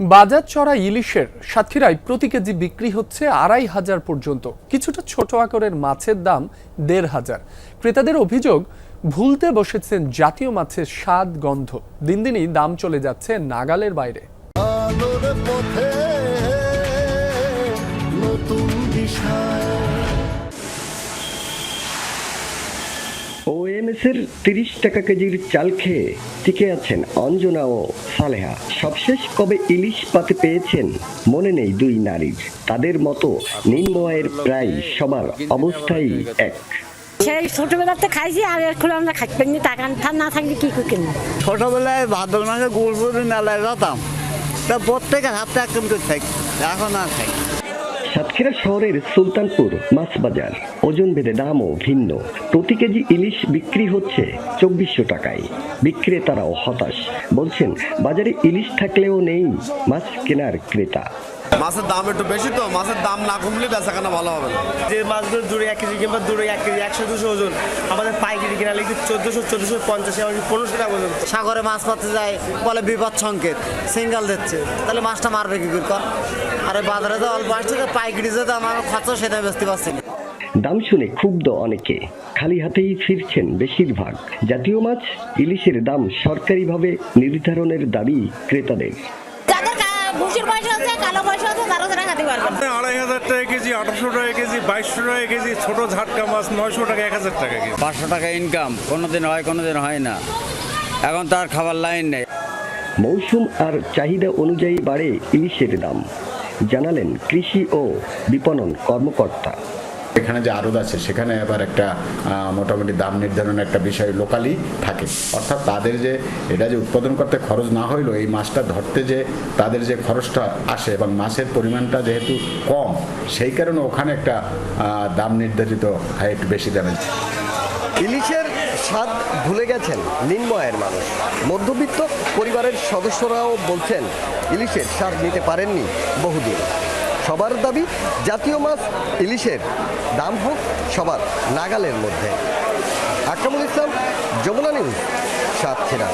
বাজার চড়া ইলিশের সাতক্ষীরায় প্রতি কেজি বিক্রি হচ্ছে আড়াই হাজার পর্যন্ত। কিছুটা ছোট আকারের মাছের দাম দেড় হাজার। ক্রেতাদের অভিযোগ, ভুলতে বসেছেন জাতীয় মাছের স্বাদ, গন্ধ। দিন দিনই দাম চলে যাচ্ছে নাগালের বাইরে। নতুন দিশা। ওএমএসের তিরিশ টাকা কেজির চাল খেয়ে টিকে আছেন অঞ্জনা ও সালেহা। সবশেষ কবে ইলিশ পাতে পেয়েছেন মনে নেই দুই নারীর। তাদের মতো নিম্নয়ের প্রায় সবার অবস্থাই এক। সেই ছোটবেলাতে খাইছি আর এখন আমরা খাইতে টাকা ঠান না থাকলে কি করে কিনবো ছোটবেলায় ভাদ্র মাসে গুড়পুরি মেলায় যেতাম তা প্রত্যেকের হাতে এক করে থাকি এখন আর খাই সাতক্ষীরা শহরের সুলতানপুর মাছ বাজার। ওজন বেঁধে দামও ভিন্ন। প্রতি কেজি ইলিশ বিক্রি হচ্ছে চব্বিশশো টাকায়। বিক্রেতারাও হতাশ। বলছেন, বাজারে ইলিশ থাকলেও নেই মাছ কেনার ক্রেতা। মাছের দাম একটু বেশি তো মাছের দাম না কমলে বেচাকেনা ভালো হবে না। যে মাছগুলো দূরে এক কেজি কিংবা দূরে এক কেজি একশো দুশো ওজন আমাদের পাইকারি কিনা লিখে চোদ্দোশো চোদ্দোশো পঞ্চাশ এমনকি পনেরোশো টাকা পর্যন্ত। সাগরে মাছ পাতে যায় বলে বিপদ সংকেত সিঙ্গাল দিচ্ছে। তাহলে মাছটা মারবে কি করে? আরে বাজারে তো অল্প আসছে তো পাইকারি যে দাম আমার খরচা সেটা বেচতে পারছি না। দাম শুনে ক্ষুব্ধ অনেকে খালি হাতেই ফিরছেন বেশিরভাগ। জাতীয় মাছ ইলিশের দাম সরকারিভাবে নির্ধারণের দাবি ক্রেতাদের। আড়াই হাজার টাকা কেজি আঠারোশো টাকা কেজি বাইশশো টাকা কেজি ছোট ঝাটকা মাছ নয়শো টাকা এক হাজার টাকা কেজি। পাঁচশো টাকা ইনকাম কোনোদিন হয় কোনোদিন হয় না। এখন তার খাবার লাইন নেই। মৌসুম আর চাহিদা অনুযায়ী বাড়ে ইলিশের দাম। জানালেন কৃষি ও বিপণন কর্মকর্তা। এখানে যে আড়ত আছে, সেখানে আবার একটা মোটামুটি দাম নির্ধারণের একটা বিষয় লোকালি থাকে। অর্থাৎ তাদের যে, এটা যে উৎপাদন করতে খরচ না হইলেও এই মাছটা ধরতে যে, তাদের যে খরচটা আসে এবং মাছের পরিমাণটা যেহেতু কম, সেই কারণে ওখানে একটা দাম নির্ধারিত হয় একটু বেশি দামে। ইলিশের স্বাদ ভুলে গেছেন নিম্নয়ের মানুষ। মধ্যবিত্ত পরিবারের সদস্যরাও বলছেন, ইলিশের স্বাদ নিতে পারেননি বহুদিন। সবার দাবি, জাতীয় মাছ ইলিশের দাম হোক সবার নাগালের মধ্যে। আকরামুল ইসলাম, যমুনা নিউজ, সাতক্ষীরা।